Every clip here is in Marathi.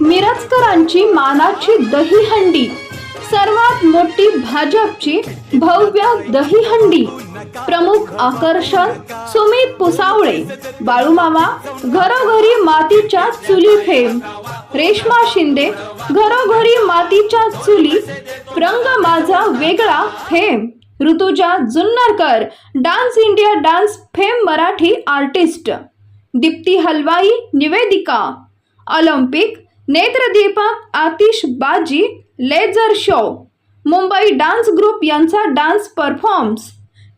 मिरजकरांची मानाची दहीहंडी. सर्वात मोठी भाजपची भव्य दहीहंडी. प्रमुख आकर्षण सुमित पुसावळे. बाळूमामा घरोघरी मातीच्या चुली फेम. रेश्मा शिंदे घरोघरी मातीच्या चुली. रंग माझा वेगळा fame. Rutuja Junnarkar dance India dance fame Marathi artist. Deepti Halwai निवेदिका. ऑलिम्पिक नेत्रदीपक आतिश बाजी laser show Mumbai dance group यांचा डान्स परफॉर्म्स.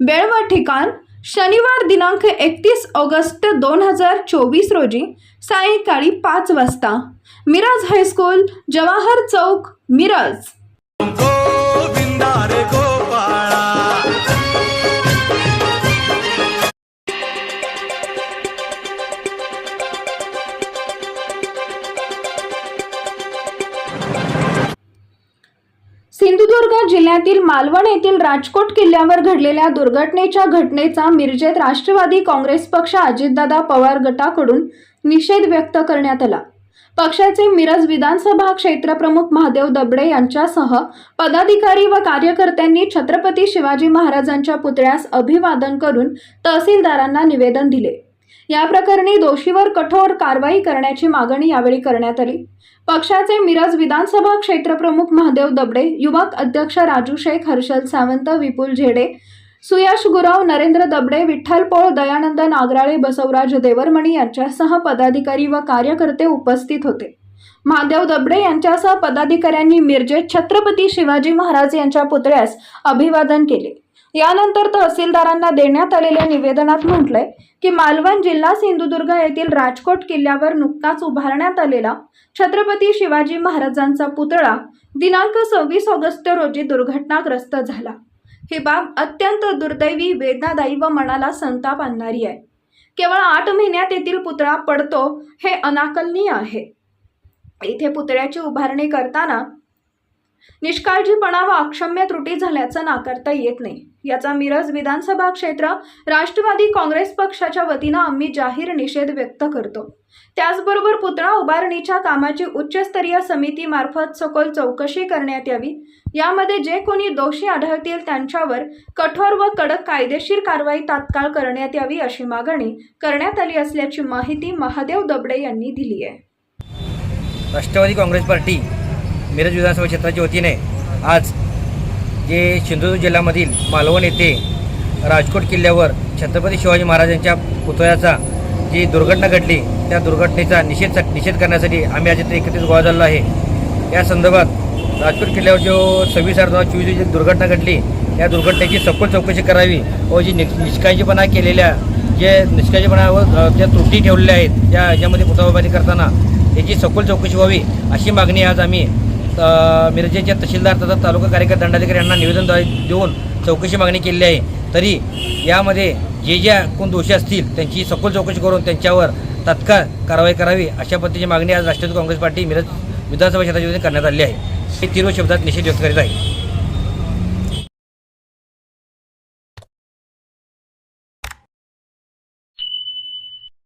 वेळ व ठिकाण शनिवार दिनांक एकतीस ऑगस्ट दोन हजार चोवीस रोजी सायंकाळी पाच वाजता. मिराज हायस्कूल जवाहर चौक मिरज. सिंधुदुर्ग जिल्ह्यातील मालवण येथील राजकोट किल्ल्यावर घडलेल्या दुर्घटनेच्या घटनेचा मिरजेत राष्ट्रवादी काँग्रेस पक्ष अजितदादा पवार गटाकडून निषेध व्यक्त करण्यात आला. पक्षाचे मिरज विधानसभा क्षेत्रप्रमुख महादेव दबडे यांच्यासह पदाधिकारी व कार्यकर्त्यांनी छत्रपती शिवाजी महाराजांच्या पुतळ्यास अभिवादन करून तहसीलदारांना निवेदन दिले. या प्रकरणी दोषीवर कठोर कारवाई करण्याची मागणी यावेळी करण्यात आली. पक्षाचे मिरज विधानसभा क्षेत्रप्रमुख महादेव दबडे युवक अध्यक्ष राजू शेख हर्षल सावंत विपुल झेडे सुयश गुराव नरेंद्र दबडे विठ्ठल पोळ दयानंद नागराळे बसवराज देवरमणी यांच्यासह पदाधिकारी व कार्यकर्ते उपस्थित होते. महादेव दबडे यांच्यासह पदाधिकाऱ्यांनी मिरजेत छत्रपती शिवाजी महाराज यांच्या पुतळ्यास अभिवादन केले. यानंतर तहसीलदारांना देण्यात आलेल्या निवेदनात म्हटलंय की मालवण जिल्हा सिंधुदुर्ग येथील राजकोट किल्ल्यावर नुकताच उभारण्यात आलेला छत्रपती शिवाजी महाराजांचा पुतळा दिनांक सव्वीस ऑगस्ट रोजी दुर्घटनाग्रस्त झाला. ही बाब अत्यंत दुर्दैवी वेदनादायी व मनाला संताप आणणारी आहे. केवळ आठ महिन्यात येथील पुतळा पडतो हे अनाकलनीय आहे. इथे पुतळ्याची उभारणी करताना निष्काळजीपणा व अक्षम्य त्रुटी झाल्याचं नाकारता येत नाही. याचा मिरज विधानसभा क्षेत्र राष्ट्रवादी काँग्रेस पक्षाच्या वतीनं आम्ही जाहीर निषेध व्यक्त करतो. त्याचबरोबर पुतळा उभारणीच्या कामाची उच्चस्तरीय समितीमार्फत सखोल चौकशी करण्यात यावी. यामध्ये जे कोणी दोषी आढळतील त्यांच्यावर कठोर व कडक कायदेशीर कारवाई तात्काळ करण्यात यावी अशी मागणी करण्यात आली असल्याची माहिती महादेव दबडे यांनी दिली आहे. राष्ट्रवादी काँग्रेस पार्टी मिरज विधानसभा क्षेत्राच्या वतीने आज जे सिंधुदुर्ग जिल्ह्यामधील मालवण येथे राजकोट किल्ल्यावर छत्रपती शिवाजी महाराजांच्या पुतळ्याचा जी दुर्घटना घडली त्या दुर्घटनेचा निषेध निषेध करण्यासाठी आम्ही आज इथे एकत्रित गोळा झालेलो आहे. या संदर्भात राजकोट किल्ल्यावर जो सव्वीस आठ दोन चोवीस जी दुर्घटना घडली या दुर्घटनेची सखोल चौकशी करावी व जी नि निष्काळजीपणा केलेल्या जे निष्काळजीपणावर ज्या त्रुटी ठेवलेल्या आहेत त्या याच्यामध्ये पुतळा करताना याची सखोल चौकशी व्हावी अशी मागणी आज आम्ही मिरजेच्या तहसीलदार तथा तालुका कार्यकारी दंडाधिकारी यांना निवेदनद्वारे देऊन चौकशी मागणी केलेली आहे. तरी यामध्ये जे ज्या कोण दोषी असतील त्यांची सखोल चौकशी करून त्यांच्यावर तात्काळ कारवाई करावी अशा पद्धतीची मागणी आज राष्ट्रवादी काँग्रेस पार्टी मिरज विधानसभा क्षेत्राच्या वतीने करण्यात आली आहे. हे तीव्र शब्दात निषेध व्यक्त करीत आहे.